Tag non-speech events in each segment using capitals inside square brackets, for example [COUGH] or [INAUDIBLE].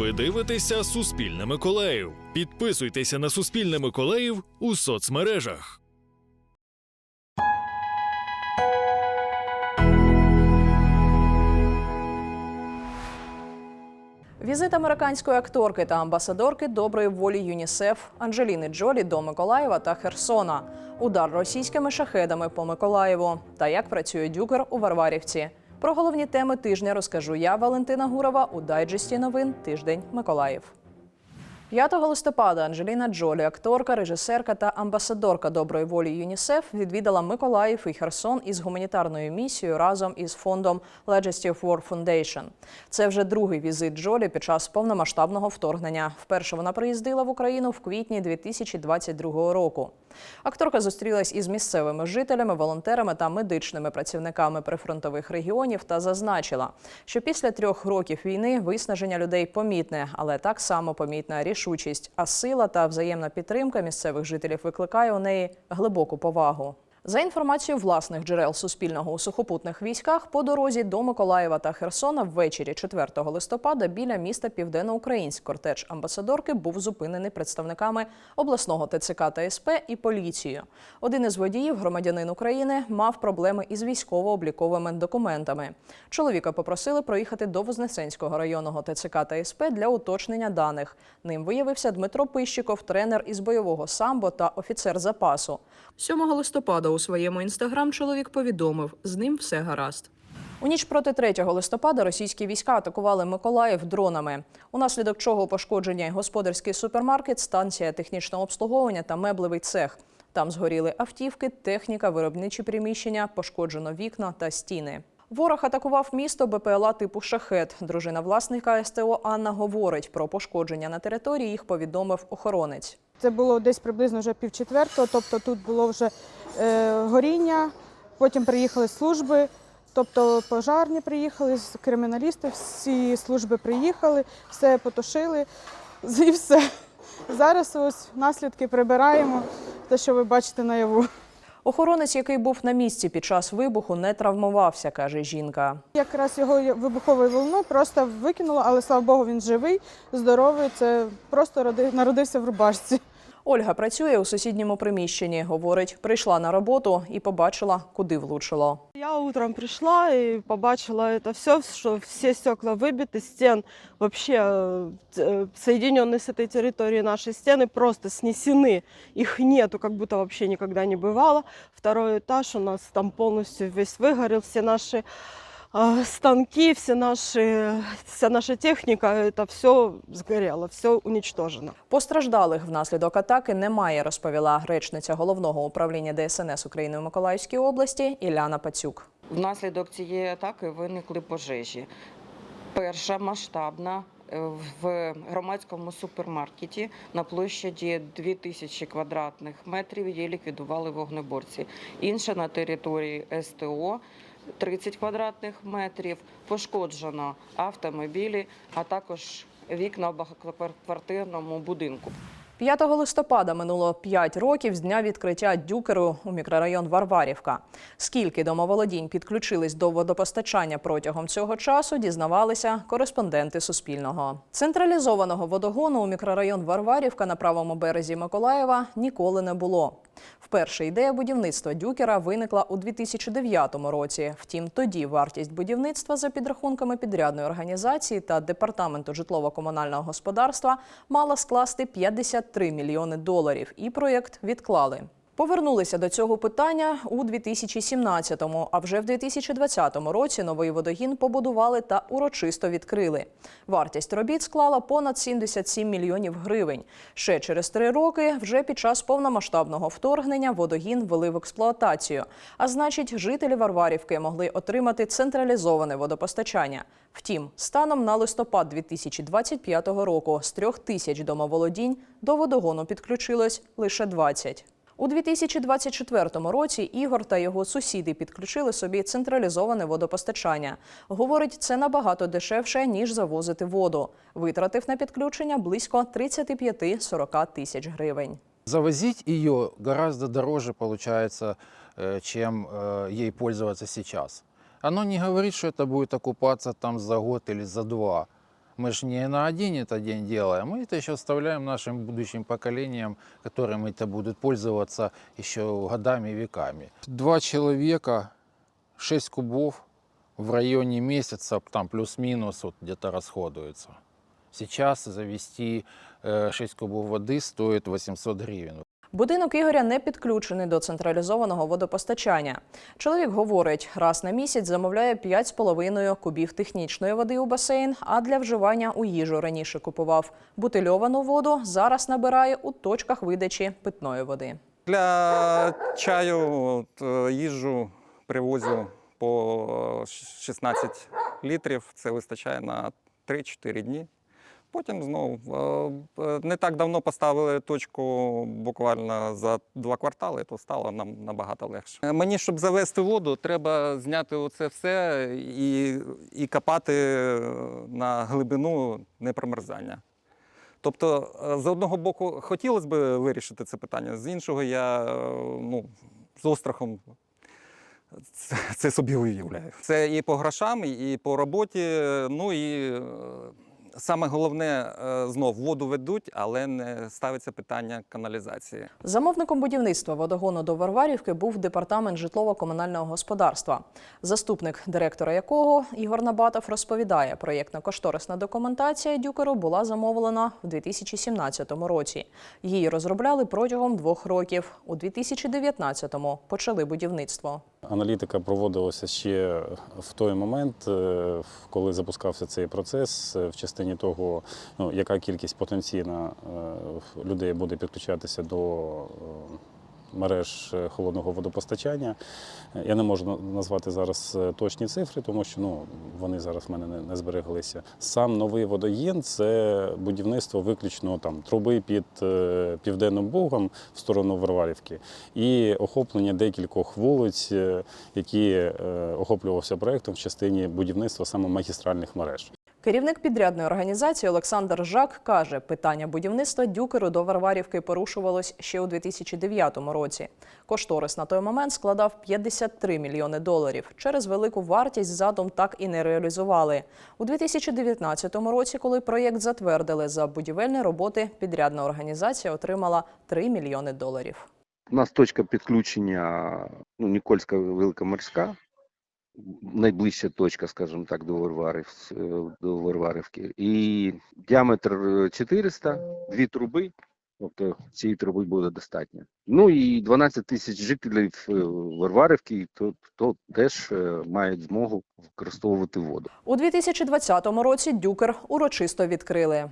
Ви дивитеся Суспільне Миколаїв. Підписуйтеся на Суспільне Миколаїв у соцмережах. Візит американської акторки та амбасадорки доброї волі ЮНІСЕФ Анджеліни Джолі до Миколаєва та Херсона, удар російськими шахедами по Миколаєву та як працює дюкер у Варварівці. Про головні теми тижня розкажу я, Валентина Гурова, у дайджесті новин Тиждень Миколаїв. 5 листопада Анджеліна Джолі, акторка, режисерка та амбасадорка доброї волі ЮНІСЕФ, відвідала Миколаїв і Херсон із гуманітарною місією разом із фондом Legacy of War Foundation. Це вже другий візит Джолі під час повномасштабного вторгнення. Вперше вона приїздила в Україну в квітні 2022 року. Акторка зустрілась із місцевими жителями, волонтерами та медичними працівниками прифронтових регіонів та зазначила, що після трьох років війни виснаження людей помітне, але так само помітна рішучість. А сила та взаємна підтримка місцевих жителів викликає у неї глибоку повагу. За інформацією власних джерел Суспільного у сухопутних військах, по дорозі до Миколаєва та Херсона ввечері 4 листопада біля міста Південноукраїнськ кортеж амбасадорки був зупинений представниками обласного ТЦК та СП і поліцією. Один із водіїв, громадянин України, мав проблеми із військово-обліковими документами. Чоловіка попросили проїхати до Вознесенського районного ТЦК та СП для уточнення даних. Ним виявився Дмитро Пищиков, тренер із бойового самбо та офіцер запасу. 7 листопада у своєму інстаграм чоловік повідомив, з ним все гаразд. У ніч проти 3 листопада російські війська атакували Миколаїв дронами, унаслідок чого пошкоджені господарський супермаркет, станція технічного обслуговування та меблевий цех. Там згоріли автівки, техніка, виробничі приміщення, пошкоджено вікна та стіни. Ворог атакував місто БПЛА типу шахет. Дружина власника СТО Анна говорить про пошкодження на території. Їх повідомив охоронець. Це було десь приблизно вже пів четвертого, тобто тут було вже е, горіння, потім приїхали служби, тобто пожарні приїхали, криміналісти, всі служби приїхали, все потушили [LAUGHS] і все. Зараз ось наслідки прибираємо, те, що ви бачите наяву. Охоронець, який був на місці під час вибуху, не травмувався, каже жінка. Якраз його вибуховою волну просто викинуло, але слава Богу, він живий, здоровий. Це просто роди- народився в рубашці. Ольга працює у сусідньому приміщенні. Говорить, прийшла на роботу і побачила, куди влучило. Я утром пришла и побачила это все, что все стекла выбиты, стен вообще э, т- соединенные с этой территорией наши стены просто снесены. Их нету, как будто вообще никогда не бывало. Второй этаж у нас там полностью весь выгорел, все наши э, станки, все наши, вся наша техника, это все сгорело, все уничтожено. Постраждалих внаслідок атаки немає, розповіла речниця головного управління ДСНС України в Миколаївській області Іляна Пацюк. Внаслідок цієї атаки виникли пожежі. Перша масштабна е, в громадському супермаркеті на площаді 2000 квадратних метрів її ліквідували вогнеборці. Інша на території СТО 30 квадратних метрів. Пошкоджено автомобілі, а також вікна в багатоквартирному будинку. 5 листопада минуло 5 років з дня відкриття дюкеру у мікрорайон Варварівка. Скільки домоволодінь підключились до водопостачання протягом цього часу, дізнавалися кореспонденти Суспільного. Централізованого водогону у мікрорайон Варварівка на правому березі Миколаєва ніколи не було. Вперше ідея будівництва дюкера виникла у 2009 році. Втім, тоді вартість будівництва за підрахунками підрядної організації та департаменту житлово-комунального господарства мала скласти 53 мільйони доларів, і проєкт відклали. Повернулися до цього питання у 2017-му, а вже в 2020 році новий водогін побудували та урочисто відкрили. Вартість робіт склала понад 77 мільйонів гривень. Ще через три роки, вже під час повномасштабного вторгнення, водогін ввели в експлуатацію. А значить, жителі Варварівки могли отримати централізоване водопостачання. Втім, станом на листопад 2025 року з трьох тисяч домоволодінь до водогону підключилось лише 20. У 2024 році Ігор та його сусіди підключили собі централізоване водопостачання. Говорить, це набагато дешевше ніж завозити воду. Витратив на підключення близько 35-40 тисяч гривень. Завозить ее гораздо дороже получается, э, чем э, ей пользоваться сейчас. Оно не говорит, что это будет окупаться там за год или за два. Мы же не на один этот день делаем, мы это еще оставляем нашим будущим поколениям, которым это будут пользоваться еще годами и веками. Два человека, шесть кубов в районе месяца, там плюс-минус вот где-то расходуется. Сейчас завести э, 6 кубов воды стоит 800 гривен. Будинок Ігоря не підключений до централізованого водопостачання. Чоловік говорить, раз на місяць замовляє 5,5 кубів технічної води у басейн, а для вживання у їжу раніше купував бутильовану воду. Зараз набирає у точках видачі питної води. Для чаю от, е, їжу привозю по 16 літрів. Це вистачає на 3-4 дні. Потім знову е, е, не так давно поставили точку буквально за два квартали, то стало нам набагато легше. Е, Мені, щоб завести воду, треба зняти оце все і, і копати на глибину непромерзання. Тобто, з одного боку, хотілося б вирішити це питання, з іншого, я ну, з острахом це, собі уявляю. Це і по грошам, і по роботі. Ну і саме головне, е, знов воду ведуть, але не ставиться питання каналізації. Замовником будівництва водогону до Варварівки був департамент житлово-комунального господарства, заступник директора якого Ігор Набатов розповідає, проєктно-кошторисна документація Дюкеру була замовлена в 2017 році. Її розробляли протягом двох років. У 2019-му почали будівництво. Аналітика проводилася ще в той момент, е, коли запускався цей процес, е, в частині того, ну, яка кількість потенційна е, людей буде підключатися до мереж е, холодного водопостачання. Е, Я не можу назвати зараз е, точні цифри, тому що ну, вони зараз в мене не, збереглися. Сам новий водогін це будівництво виключно там труби під південним Бугом в сторону Варварівки і охоплення декількох вулиць, які охоплювався проектом в частині будівництва саме магістральних мереж. Керівник підрядної організації Олександр Жак каже, питання будівництва дюкеру до Варварівки порушувалось ще у 2009 році. Кошторис на той момент складав 53 мільйони доларів. Через велику вартість задум так і не реалізували. У 2019 році, коли проєкт затвердили за будівельні роботи, підрядна організація отримала 3 мільйони доларів. У нас точка підключення ну, Нікольська Великоморська, найближча точка, скажімо так, до, Варварів, е, до Варварівки. І діаметр е, 400, дві труби, тобто цієї труби буде достатньо. Ну і 12 тисяч жителів е, Варварівки, то, то теж е, мають змогу використовувати воду. У 2020 році дюкер урочисто відкрили.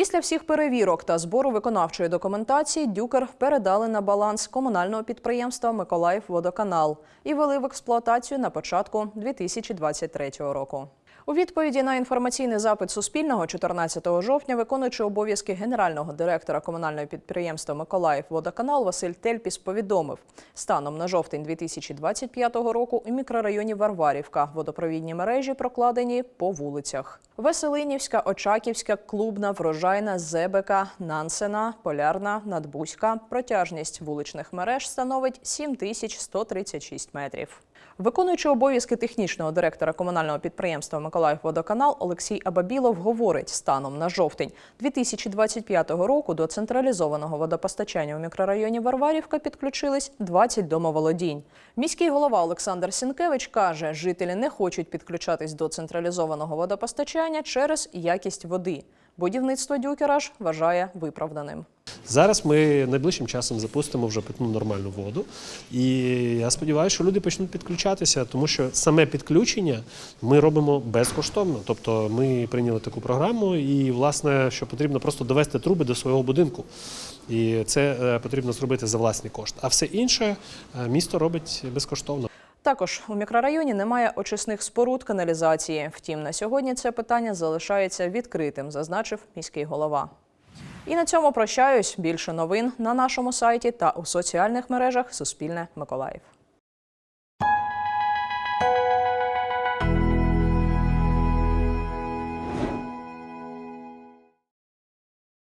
Після всіх перевірок та збору виконавчої документації Дюкер передали на баланс комунального підприємства Миколаївводоканал і вели в експлуатацію на початку 2023 року. У відповіді на інформаційний запит Суспільного 14 жовтня виконуючий обов'язки генерального директора комунального підприємства Миколаїв Водоканал Василь Тельпіс повідомив, станом на жовтень 2025 року у мікрорайоні Варварівка водопровідні мережі прокладені по вулицях: Веселинівська, Очаківська, Клубна, Врожайна, Зебека, Нансена, Полярна, Надбузька. Протяжність вуличних мереж становить 7136 метрів. Виконуючий обов'язки технічного директора комунального підприємства Миколаївводоканал Олексій Абабілов говорить, станом на жовтень 2025 року до централізованого водопостачання у мікрорайоні Варварівка підключились 20 домоволодінь. Міський голова Олександр Сінкевич каже, жителі не хочуть підключатись до централізованого водопостачання через якість води. Будівництво дюкера ж вважає виправданим. Зараз ми найближчим часом запустимо вже питну нормальну воду. І я сподіваюся, що люди почнуть підключатися, тому що саме підключення ми робимо безкоштовно. Тобто ми прийняли таку програму, і власне, що потрібно просто довести труби до свого будинку. І це е, потрібно зробити за власний кошт. А все інше е, місто робить безкоштовно. Також у мікрорайоні немає очисних споруд каналізації. Втім, на сьогодні це питання залишається відкритим, зазначив міський голова. І на цьому прощаюсь. Більше новин на нашому сайті та у соціальних мережах Суспільне Миколаїв.